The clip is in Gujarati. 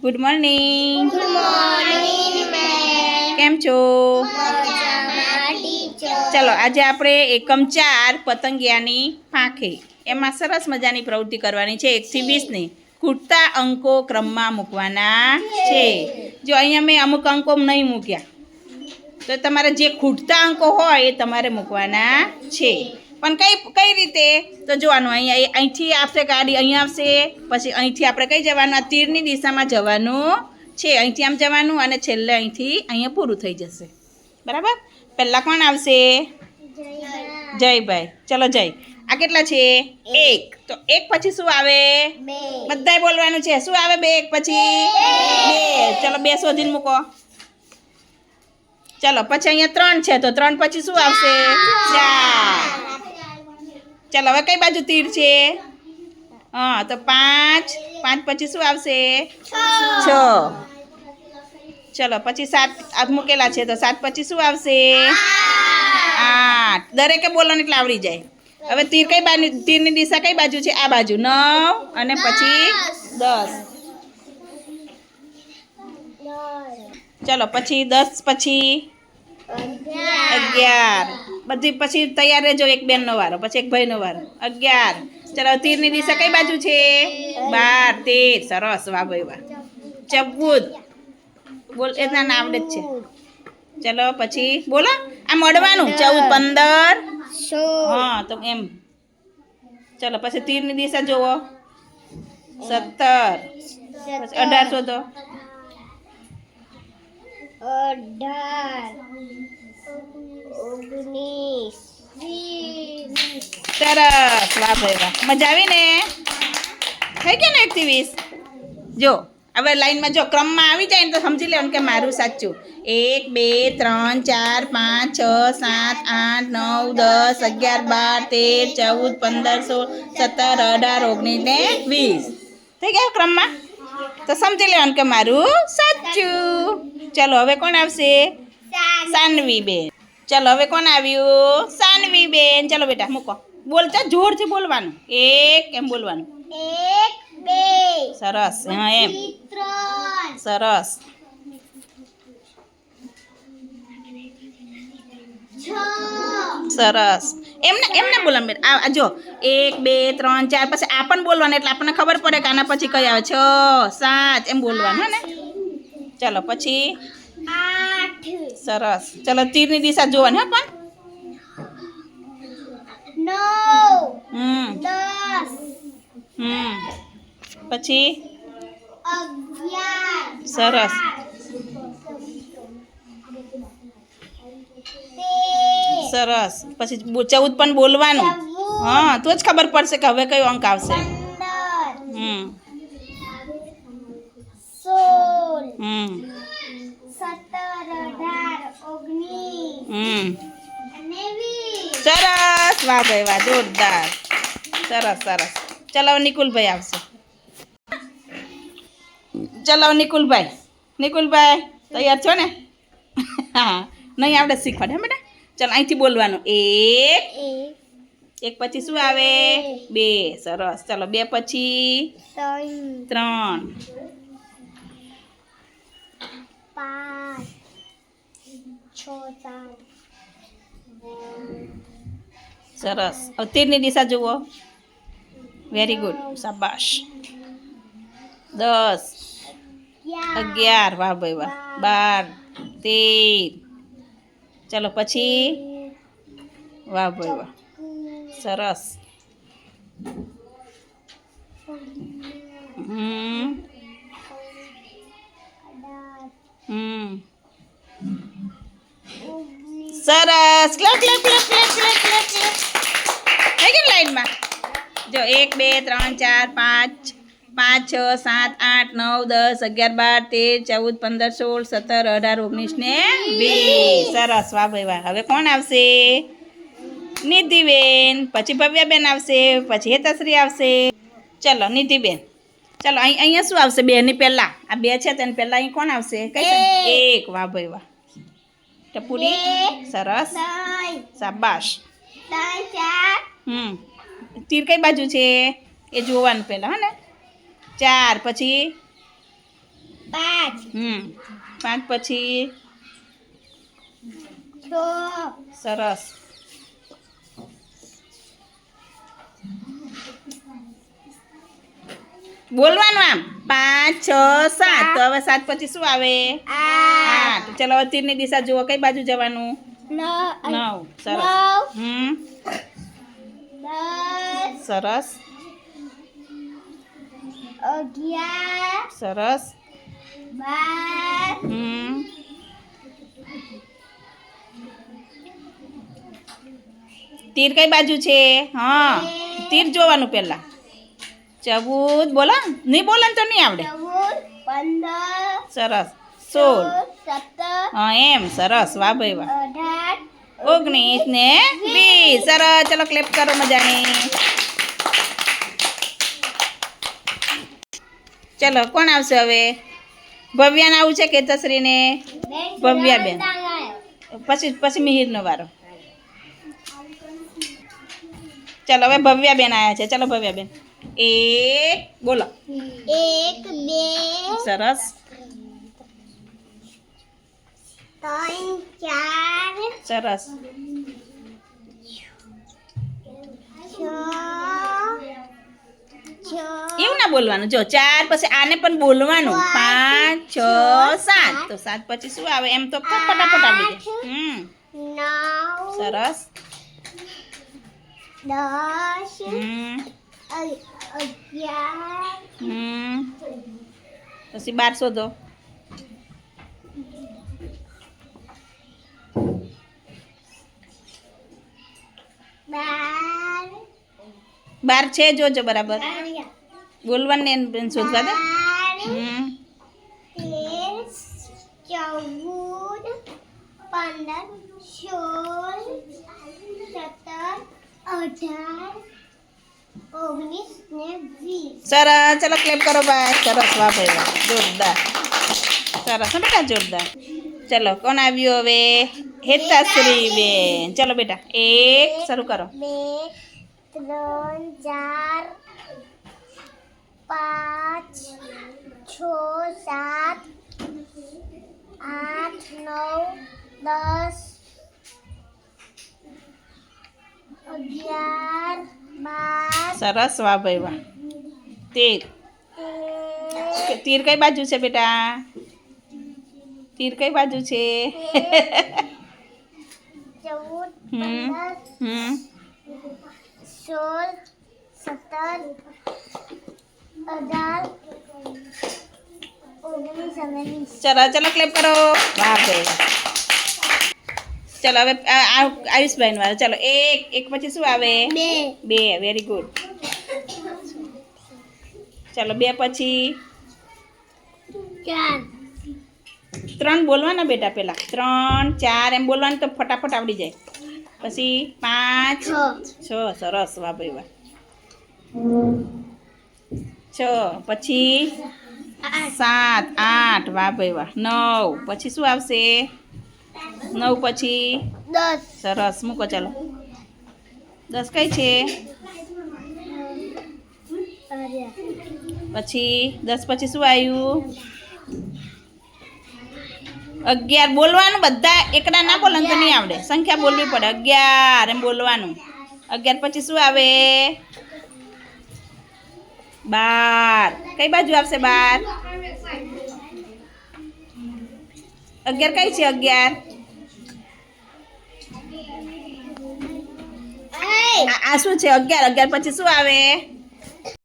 ગુડ મોર્નિંગ ગુડ મોર્નિંગ કેમ છો? ચલો આજે આપણે એકમ ચાર પતંગિયાની પાંખે. એમાં સરસ મજાની પ્રવૃત્તિ કરવાની છે. એકથી વીસની ખૂટતા અંકો ક્રમમાં મૂકવાના છે. જો અહીંયા મેં અમુક અંકો નહીં મૂક્યા તો તમારે જે ખૂટતા અંકો હોય એ તમારે મૂકવાના છે. પણ કઈ કઈ રીતે? તો જોવાનું અહીંયા અહીંથી આવશે ગાડી અહીંયા આવશે પછી અહીંથી આપણે કઈ જવાનું? આ તીરની દિશામાં જવાનું છે. અહીંથી આમ જવાનું અને છેલ્લે અહીંથી અહીંયા પૂરું થઈ જશે. બરાબર? પહેલાં કોણ આવશે? જયભાઈ ચલો જય. આ કેટલા છે? એક. તો એક પછી શું આવે? બધાય બોલવાનું છે. શું આવે બે? એક પછી? બે. ચલો બે શોધીને મૂકો. ચલો પછી અહીંયા ત્રણ છે. તો ત્રણ પછી શું આવશે? ચાર. ચલો હવે કઈ બાજુ તીર છે? હા તો પાંચ પાંચ પછી શું આવશે? છ. ચલો પછી સાત મૂકેલા છે તો સાત પછી શું આવશે? આઠ. દરેકે બોલવાનું એટલે આવડી જાય. હવે તીર કઈ બાજુ તીરની દિશા કઈ બાજુ છે? આ બાજુ નવ અને પછી દસ. ચલો પછી દસ પછી અગિયાર. બધી પછી તૈયાર રહેજો એક બેનનો વારો પછી એક ભાઈનો વારો. અગિયાર. ચલો તીરની દિશા કઈ બાજુ છે? બાર તેર. સરસ વાહ ભાઈ વાહ. ચબૂદ. બોલ એના નામ જ છે. ચલો પછી બોલો આ મળવાનું. ચૌદ પંદર. હા તો એમ. ચલો પછી તીરની દિશા જુઓ સત્તર. અઢારસો અઢાર શોધો અઢાર. સરસ. વાહ ભાઈ વાહ. મજા આવી ને? થઈ ગયા ને એકથી વીસ જો, હવે લાઈનમાં જો ક્રમમાં આવી જાય ને તો સમજી લેવાનું કે મારું સાચું. એક, બે, ત્રણ, ચાર, પાંચ, છ, સાત, આઠ, નવ, દસ, અગિયાર, બાર, તેર, ચૌદ, પંદર, સોળ, સત્તર, અઢાર, ઓગણીસ ને વીસ. થઈ ગયા ક્રમમાં? તો સમજી લેવાનું કે મારું સાચું. ચલો, હવે કોણ આવશે? સાનવી બેન ચલો હવે કોણ આવ્યું? સાનવી બેન ચલો બેટા મૂકો. બોલતા જોરથી બોલવાનું. એક એમ બોલવાનું. એક બે. સરસ હા એમ. સરસ. છ. સરસ. એમને એમને બોલવાનું બેટા આ જો. એક બે ત્રણ ચાર. પછી આ પણ બોલવાનું એટલે આપણને ખબર પડે કે આના પછી કઈ આવે. છ સાત. એમ બોલવાનું હે ને? ચલો પછી સરસ. ચલો તીરની દિશા જોવાની હા પણ. હમ. પછી? સરસ. સરસ. પછી ચૌદ પણ બોલવાનું. હા તો જ ખબર પડશે કે હવે કયો અંક આવશે. હમ. હમ સત્તર અઢાર ઓગણીસ હમ. સરસ. વાહ ભાઈ વાહ જોરદાર. સરસ સરસ. ચલાવો નિકુલભાઈ આવશે. ચલાવો નિકુલભાઈ. નિકુલભાઈ તૈયાર છો ને? હા. નહીં આવડે શીખવાડે હા બેટા? ચલો અહીંથી બોલવાનું. એક એક પછી શું આવે? બે. સરસ. ચલો બે પછી ત્રણ. પાંચ. સરસ હવે તીરની દિશા જુઓ વેરી ગુડ શાબાશ દસ અગિયાર વાહ ભાઈ વાહ બાર તેર ચલો પછી વાહ ભાઈ વાહ સરસ હમ હમ સરસ. Clap clap clap clap clap clap clap થઈ ગયું લાઈનમાં? જો એક બે ત્રણ ચાર પાંચ પાંચ છ સાત આઠ નવ દસ અગિયાર બાર તેર ચૌદ પંદર સોળ સત્તર અઢાર ઓગણીસ ને વીસ. સરસ. વાહ ભાઈ વાહ. હવે કોણ આવશે? નિધિબેન. પછી ભવ્યાબેન આવશે પછી હેતશ્રી આવશે. ચલો નિધિબેન. ચલો અહીં અહીંયા શું આવશે? બેની પહેલાં. આ બે છે તેની પહેલાં અહીં કોણ આવશે? કઈ એક. વાહ ભાઈ વાહ. ટપુરી સરસ શાબાશ હમ. તીર કઈ બાજુ છે? એ જોવાનું પહેલાં હા ને ચાર પછી? પાંચ. હમ. પાંચ પછી? છ. સરસ. બોલવાનું આમ? પાંચ છ સાત. હવે સાત પછી શું આવે? ચલો તીરની દિશા જુઓ કઈ બાજુ જવાનું? નવ. સરસ. હમ. સરસ. અગિયાર. સરસ. બાર. હમ. તીર કઈ બાજુ છે? હા તીર જોવાનું પહેલા. ચૌદ બોલો નહીં બોલે તો નહીં આવડે. સરસ. સોળ. હા એમ સરસ વાહ ભાઈ વાહ. ઓગણીસ ને વીસ. સરસ ચલો ક્લેપ કરો મજાની. ચલો કોણ આવશે હવે? ભવ્યાને આવું છે કેતશ્રીને ભવ્યાબેન. પછી પછી મિહિરનો વારો. ચલો હવે ભવ્યાબેન આવ્યા છે. ચલો ભવ્યાબેન એક બોલો. એક બે. સરસ. ત્રણ ચાર સરસ એવું ના બોલવાનું. જો ચાર પછી આને પણ બોલવાનું. પાંચ છ સાત. તો સાત પછી શું આવે? એમ તો ફટાફટ આવી જાય હમ. સરસ. દસ અગિયાર. હમ. પછી બાર શોધો. બાર છે જોજો બરાબર. બોલવાનું ને એને શોધવા દે. હમ. ચૌદ પંદર સોળ સત્તર અઢાર ઓગણીસ ને વીસ. સરસ. ચલો ક્લેપ કરો ભાઈ. સરસ. વાહ ભાઈ વાહ. જોરદાર. સરસ. બેટા જોરદાર. ચલો કોણ આવ્યું હવે? હેતાશ્રી બેન ચલો બેટા એક શરૂ કરો. બે ત્રણ ચાર પાંચ છ સાત આઠ નવ દસ અગિયાર બાર સરસ વાહ ભાઈ વાહ. તેર. તેર તીર કઈ બાજુ છે બેટા? તીર કઈ બાજુ છે? ચૌદ પંદર સોળ સત્તર અઢાર ઓગણીસ અને વીસ ચલો ચલો ક્લેપ કરો વાહ ભાઈ ચલો હવે આયુષભાઈ વાળો ચલો એક એક પછી શું આવે? બે। બે વેરી ગુડ ચલો બે પછી? ચાર। ત્રણ બોલવાના બેટા પહેલાં ત્રણ ચાર એમ બોલવાનું તો ફટાફટ આવડી જાય. પછી પાંચ છ. સરસ વાહ ભાઈ વાહ. છ પછી સાત આઠ વાહ ભાઈ વાહ. નવ પછી શું આવશે? નવ પછી દસ. સરસ મૂકો ચાલો. દસ કઈ છે? પછી દસ પછી શું આવ્યું? અગિયાર બોલવાનું બધા એકડા ના બોલે તો નહીં આવડે. સંખ્યા બોલવી પડે. અગિયાર એમ બોલવાનું. અગિયાર પછી શું આવે? બાર. કઈ બાજુ આવશે બાર? અગિયાર કઈ છે અગિયાર? આ આ શું છે? અગિયાર. અગિયાર પછી શું આવે?